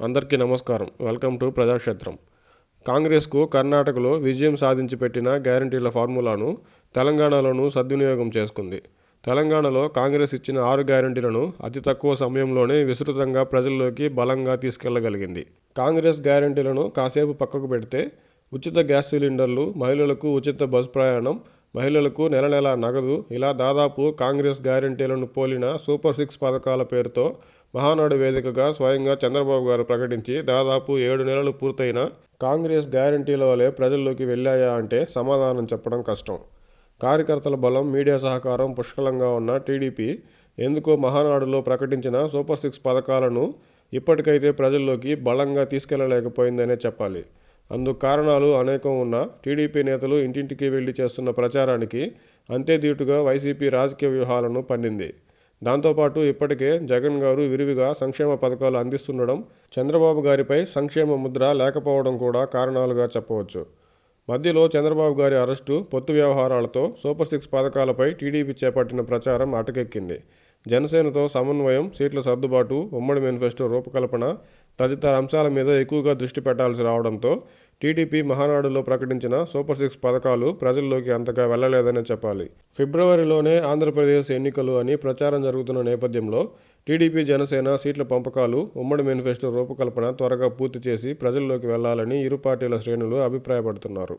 అందరికీ నమస్కారం. Welcome to Prajakshetram. కాంగ్రెస్కు కర్ణాటకలో విజయం సాధించి పెట్టిన గ్యారంటీల ఫార్ములాను తెలంగాణలోనూ సద్వినియోగం చేసుకుంది. తెలంగాణలో కాంగ్రెస్ ఇచ్చిన ఆరు గ్యారంటీలను అతి తక్కువ సమయంలోనే విస్తృతంగా ప్రజల్లోకి బలంగా తీసుకెళ్ళగలిగింది. కాంగ్రెస్ గ్యారంటీలను కాసేపు పక్కకు పెడితే ఉచిత గ్యాస్ సిలిండర్లు మహిళలకు ఉచిత బస్ ప్రయాణం మహిళలకు నెల నెల నగదు ఇలా దాదాపు కాంగ్రెస్ గ్యారంటీలను పోలిన సూపర్ సిక్స్ పథకాల పేరుతో మహానాడు వేదికగా స్వయంగా చంద్రబాబు గారు ప్రకటించి దాదాపు ఏడు నెలలు పూర్తయిన కాంగ్రెస్ గ్యారంటీల వలె ప్రజల్లోకి వెళ్ళాయా అంటే సమాధానం చెప్పడం కష్టం. కార్యకర్తల బలం మీడియా సహకారం పుష్కలంగా ఉన్న టీడీపీ ఎందుకో మహానాడులో ప్రకటించిన సూపర్ సిక్స్ పథకాలను ఇప్పటికైతే ప్రజల్లోకి బలంగా తీసుకెళ్ళలేకపోయిందనే చెప్పాలి. అందుకు కారణాలు అనేకం ఉన్నా టీడీపీ నేతలు ఇంటింటికి వెళ్ళి చేస్తున్న ప్రచారానికి అంతే దీటుగా వైసీపీ రాజకీయ వ్యూహాలను పన్నింది. దాంతోపాటు ఇప్పటికే జగన్ గారు విరివిగా సంక్షేమ పథకాలు అందిస్తుండడం చంద్రబాబు గారిపై సంక్షేమ ముద్ర లేకపోవడం కూడా కారణాలుగా చెప్పవచ్చు. మధ్యలో చంద్రబాబు గారి అరెస్టు పొత్తు వ్యవహారాలతో సూపర్ సిక్స్ పథకాలపై టీడీపీ చేపట్టిన ప్రచారం అటకెక్కింది. జనసేనతో సమన్వయం సీట్ల సర్దుబాటు ఉమ్మడి మేనిఫెస్టో రూపకల్పన తదితర అంశాల మీద ఎక్కువగా దృష్టి పెట్టాల్సి రావడంతో టీడీపీ మహానాడులో ప్రకటించిన సూపర్ సిక్స్ పథకాలు ప్రజల్లోకి అంతగా వెళ్ళలేదనే చెప్పాలి. ఫిబ్రవరిలోనే ఆంధ్రప్రదేశ్ ఎన్నికలు అని ప్రచారం జరుగుతున్న నేపథ్యంలో టీడీపీ జనసేన సీట్ల పంపకాలు ఉమ్మడి మేనిఫెస్టో రూపకల్పన త్వరగా పూర్తి చేసి ప్రజల్లోకి వెళ్ళాలని ఇరు పార్టీల శ్రేణులు అభిప్రాయపడుతున్నారు.